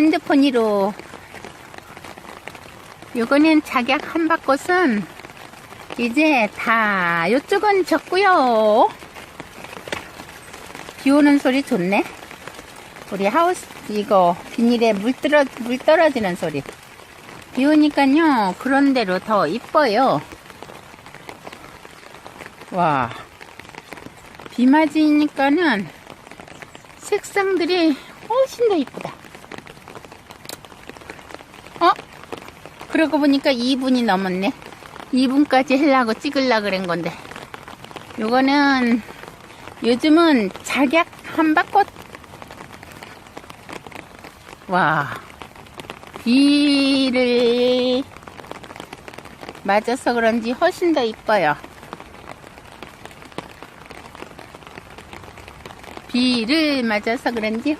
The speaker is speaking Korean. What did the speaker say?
핸드폰 으로. 요거는 작약 한바꽃은 이제 다 요쪽은 졌고요. 비 오는 소리 좋네. 우리 하우스 이거 비닐에 물, 떨어, 물 떨어지는 소리. 비 오니까요 그런 대로 더 이뻐요. 와. 비 맞으니까는 색상들이 훨씬 더 이쁘다 그러고 보니까 2분이 넘었네. 2분까지 하려고 찍으려고 그런 건데. 요거는 요즘은 작약 한바꽃. 와. 비를 맞아서 그런지 훨씬 더 이뻐요. 비를 맞아서 그런지